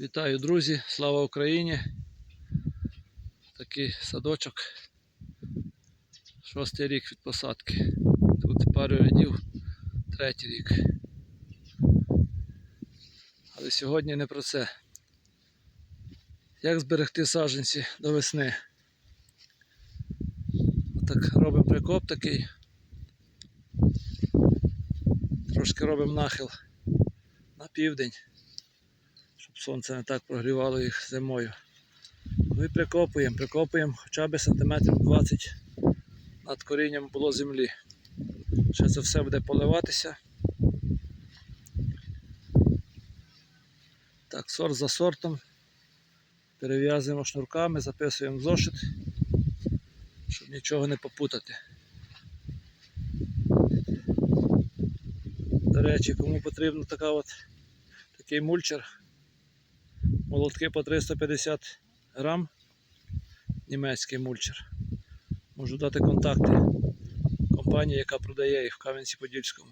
Вітаю, друзі! Слава Україні! Такий садочок. Шостий рік від посадки. Тут пару рядів, третій рік. Але сьогодні не про це. Як зберегти саджанці до весни? Так робимо прикоп такий. Трошки робимо нахил на південь сонце не так прогрівало їх зимою. Ну і прикопуємо, прикопуємо хоча б сантиметрів 20 над корінням було землі. Ще це все буде поливатися. Так, сорт за сортом. Перев'язуємо шнурками, записуємо зошит, щоб нічого не попутати. До речі, кому от, такий мульчер, Молотки по 350 грам. Німецький мульчер. Можу дати контакти компанії, яка продає їх в Кам'янці-Подільському.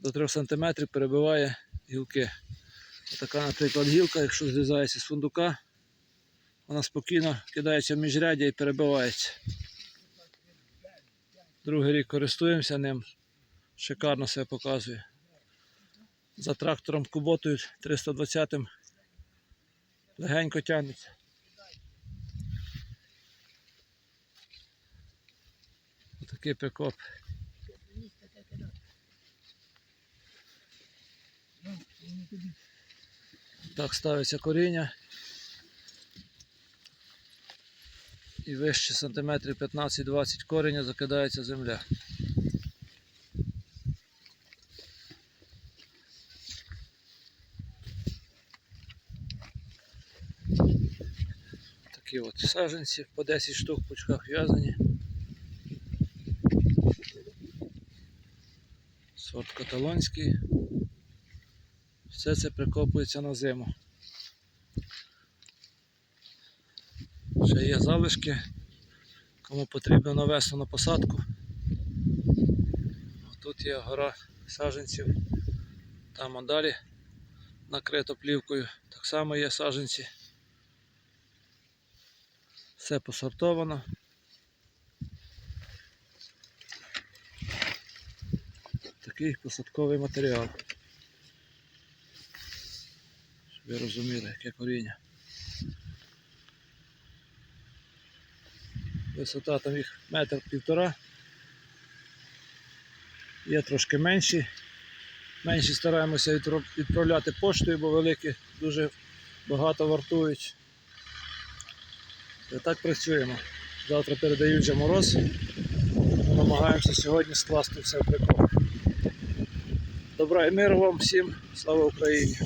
До 3 см перебиває гілки. Така, наприклад, гілка, якщо зрізається з фундука, вона спокійно кидається в міжряддя і перебивається. Другий рік користуємося ним. Шикарно себе показує. За трактором куботою 320-м легенько тягнеться. Отакий прикоп. Так ставиться коріння. І вище сантиметрів 15-20 кореня закидається земля. Такі от саженці по 10 штук в пучках в'язані. Сорт каталонський. Все це прикопується на зиму. Ще є залишки, кому потрібно на весну на посадку. Тут є гора саженців, там далі накрито плівкою. Так само є саженці. Все посортовано. Такий посадковий матеріал. Щоб ви розуміли, яке коріння. Висота там їх метр півтора. Є трошки менші. Менші стараємося відправляти поштою, бо великі дуже багато вартують. І так працюємо. Завтра передають вже мороз. Ми намагаємося сьогодні скласти все в прикол. Добра і миру вам всім. Слава Україні!